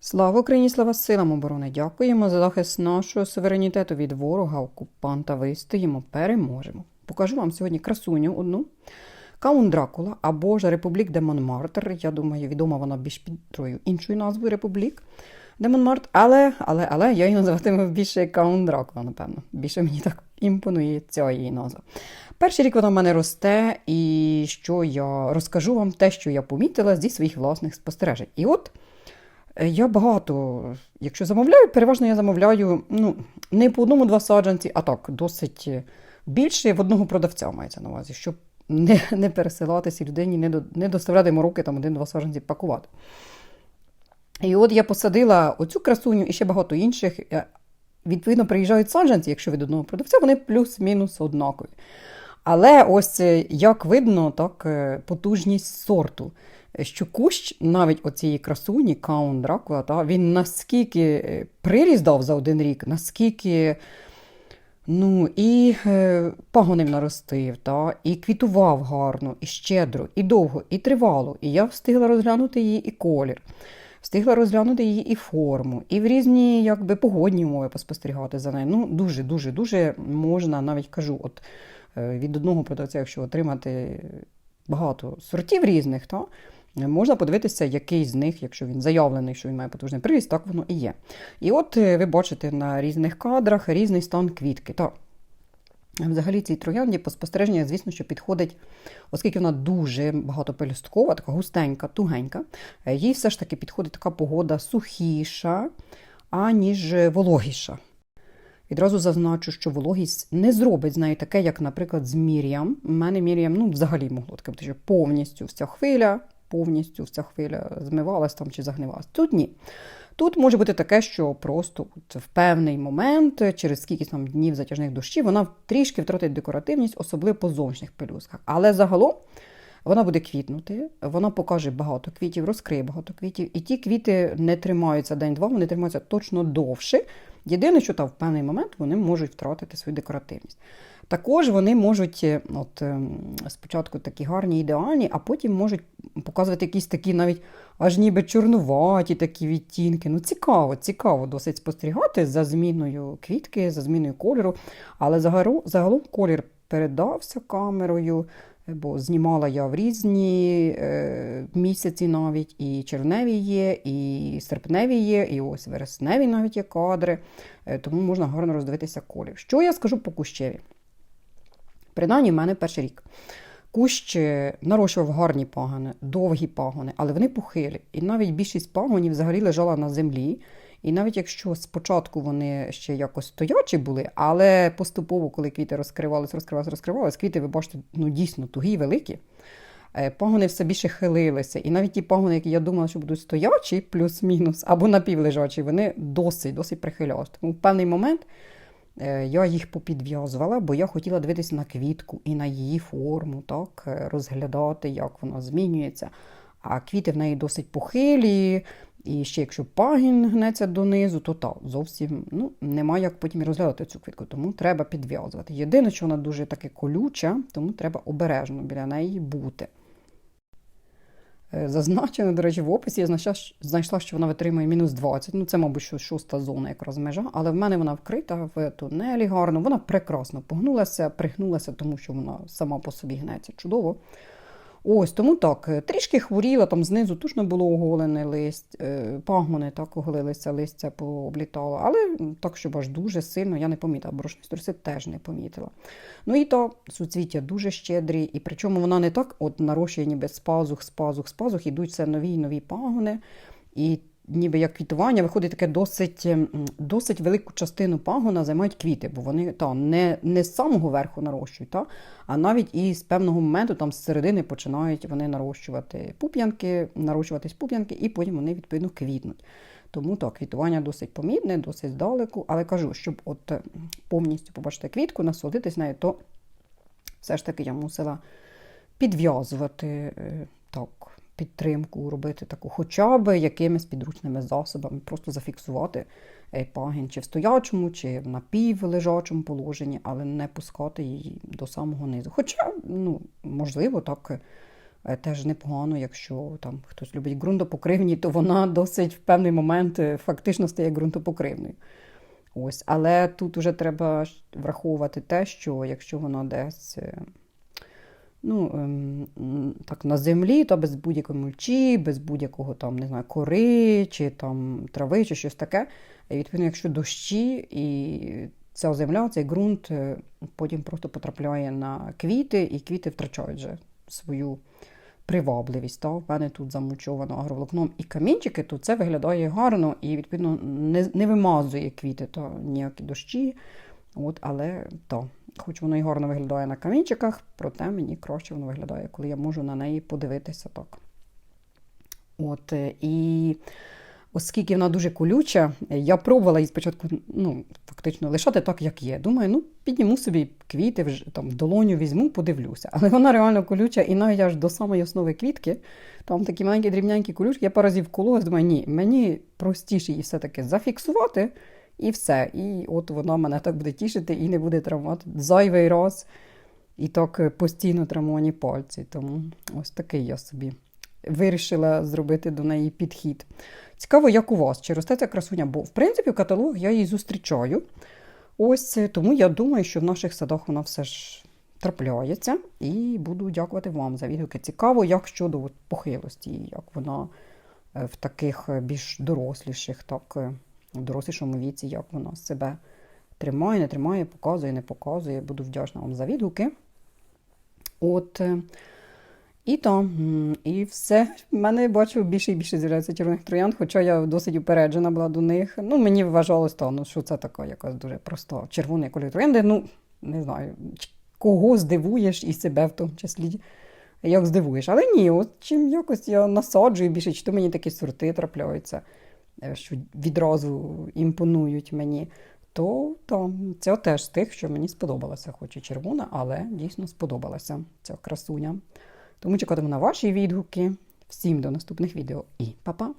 Слава Україні, слава силам оборони! Дякуємо за захист нашого суверенітету від ворога, окупанта. Вистоїмо, переможемо. Покажу вам сьогодні красуню одну. Каун Дракула або ж Републік де Монмартр. Я думаю, відома вона більш під трою іншою назвою Републік де Монмартр. Але, але, але я її називатиму більше Каун Дракула, напевно. Більше мені так імпонує ця її назва. Перший рік вона в мене росте, і що я розкажу вам те, що я помітила зі своїх власних спостережень. І от. Е, Я багато, якщо замовляю, переважно я замовляю ну, не по одному-два саджанці, а так, досить більше в одного продавця мається на увазі, щоб не, не пересилатися людині, не, до, не доставляти йому руки там один-два саджанці пакувати. І от я посадила оцю красуню і ще багато інших. Е, Відповідно, приїжджають саджанці, якщо від одного продавця, вони плюс-мінус однакові. Але ось е, як видно, так, е, потужність сорту що кущ навіть оцієї красуні, Каун Дракула, та, він наскільки е, приріст дав за один рік, наскільки ну, і е, пагонив наростив, та, і квітував гарно, і щедро, і довго, і тривало. І я встигла розглянути її і колір. Встигла розглянути її і форму, і в різні якби, погодні умови поспостерігати за нею. Ну, Дуже-дуже дуже можна, навіть кажу, от е, від одного продавця, якщо отримати багато сортів різних, то можна подивитися, який з них, якщо він заявлений, що він має потужний приріст, так воно і є. І от е, ви бачите на різних кадрах різний стан квітки. Так. Взагалі цій троянді по спостереженню, звісно, що підходить, оскільки вона дуже багатопелюсткова, така густенька, тугенька, е, їй все ж таки підходить така погода сухіша, аніж вологіша. Відразу зазначу, що вологість не зробить з нею таке, як, наприклад, з Мір'ям. У мене Мір'ям ну, взагалі могло таке бути, що повністю вся хвиля, повністю вся хвиля змивалась там чи загнивалась. Тут ні. Тут може бути таке, що просто в певний момент, через скільки там днів затяжних дощів, вона трішки втратить декоративність, особливо по зовнішніх пелюсках. Але загалом вона буде квітнути, вона покаже багато квітів, розкриє багато квітів. І ті квіти не тримаються день-два, вони тримаються точно довше. Єдине, що там в певний момент вони можуть втратити свою декоративність. Також вони можуть от, спочатку такі гарні, ідеальні, а потім можуть показувати якісь такі навіть аж ніби чорнуваті такі відтінки. Ну, цікаво, цікаво досить спостерігати за зміною квітки, за зміною кольору. Але загалом колір передався камерою, бо знімала я в різні е, місяці навіть, і червневі є, і серпневі є, і ось вересневі навіть є кадри, е, тому можна гарно роздивитися колір. Що я скажу по кущеві? Принаймні, в мене перший рік. Кущ е, нарощував гарні пагони, довгі пагони, але вони похилі. І навіть більшість пагонів взагалі лежала на землі. І навіть якщо спочатку вони ще якось стоячі були, але поступово, коли квіти розкривались, розкривались, розкривались, квіти, ви бачите, ну дійсно тугі, великі, е, пагони все більше хилилися. І навіть ті пагони, які я думала, що будуть стоячі, плюс-мінус, або напівлежачі, вони досить, досить прихилялися. Тому в певний момент. Е, я їх попідв'язувала, бо я хотіла дивитися на квітку і на її форму, так, е, розглядати, як вона змінюється. А квіти в неї досить похилі, і ще якщо пагін гнеться донизу, то так, зовсім ну, немає як потім розглядати цю квітку, тому треба підв'язувати. Єдине, що вона дуже таке колюча, тому треба обережно біля неї бути. Е, зазначено, до речі, в описі я знайшла, що вона витримує мінус 20. Ну, це, мабуть, що шоста зона якраз межа, але в мене вона вкрита в тунелі гарно. Вона прекрасно погнулася, пригнулася, тому що вона сама по собі гнеться чудово. Ось тому так, е, трішки хворіла, там знизу точно було оголене лист, е, пагони так оголилися, листя пооблітало. Але так, щоб аж дуже сильно я не помітила, борошні струси теж не помітила. Ну і то суцвіття дуже щедрі, і причому вона не так от нарощує ніби з пазух, з пазух, з пазух, ідуть все нові і нові пагони. І ніби як квітування, виходить таке досить ем, досить велику частину пагона займають квіти, бо вони та, не не з самого верху нарощують, та, а навіть і з певного моменту, там з середини починають вони нарощувати пуп'янки, нарощуватись пуп'янки, і потім вони відповідно квітнуть. Тому так, квітування досить помітне, досить здалеку. Але кажу, щоб от ем, повністю побачити квітку, насолодитись нею, то все ж таки я мусила підв'язувати е, так підтримку робити таку, хоча б якимись підручними засобами, просто зафіксувати е, пагін чи в стоячому, чи в напівлежачому положенні, але не пускати її до самого низу. Хоча, ну, можливо, так Е, Теж непогано, якщо там хтось любить ґрунтопокривні, то вона досить в певний момент е, фактично стає ґрунтопокривною. Ось, але тут уже треба враховувати те, що якщо воно десь ну, ем, так, на землі, то без будь-якої мульчі, без будь-якого там, не знаю, кори чи там трави, чи щось таке. І відповідно, якщо дощі і ця земля, цей ґрунт е, потім просто потрапляє на квіти, і квіти втрачають вже свою привабливість. Та? В мене тут замульчовано агроволокном і камінчики, то це виглядає гарно і, відповідно, не, не вимазує квіти, то ніякі дощі. От, але то, хоч воно і гарно виглядає на камінчиках, проте мені краще воно виглядає, коли я можу на неї подивитися так. От, е, і оскільки вона дуже колюча, я пробувала її спочатку ну, фактично лишати так, як є. Думаю, ну підніму собі квіти, вже, там, в долоню візьму, подивлюся. Але вона реально колюча, і навіть аж до самої основи квітки, там такі маленькі дрібненькі колючки, я пару разів кололась, думаю, ні, мені простіше її все-таки зафіксувати. І все. І от вона мене так буде тішити і не буде травмувати зайвий раз. І так е, постійно травмовані пальці. Тому ось такий я собі вирішила зробити до неї підхід. Цікаво, як у вас, чи росте ця красуня, бо в принципі в каталогах я її зустрічаю. Ось е, тому я думаю, що в наших садах вона все ж трапляється. І буду дякувати вам за відгуки. Цікаво, як щодо похилості, як вона е, в таких більш доросліших, так, в дорослішому віці, як вона себе тримає, не тримає, показує, не показує. Буду вдячна вам за відгуки. От. е, І то, і все. В мене бачу більше і більше з'являється червоних троянд, хоча я досить упереджена була до них. Ну, мені вважалось то, ну, що це така якась дуже проста червоний кольор троянди. Ну, не знаю, кого здивуєш і себе в тому числі. Як здивуєш. Але ні, от чим якось я насаджую більше, чи то мені такі сорти трапляються, що відразу імпонують мені, то, то це теж з тих, що мені сподобалося, хоч і червона, але дійсно сподобалася ця красуня. Тому чекатиму на ваші відгуки. Всім до наступних відео і па-па!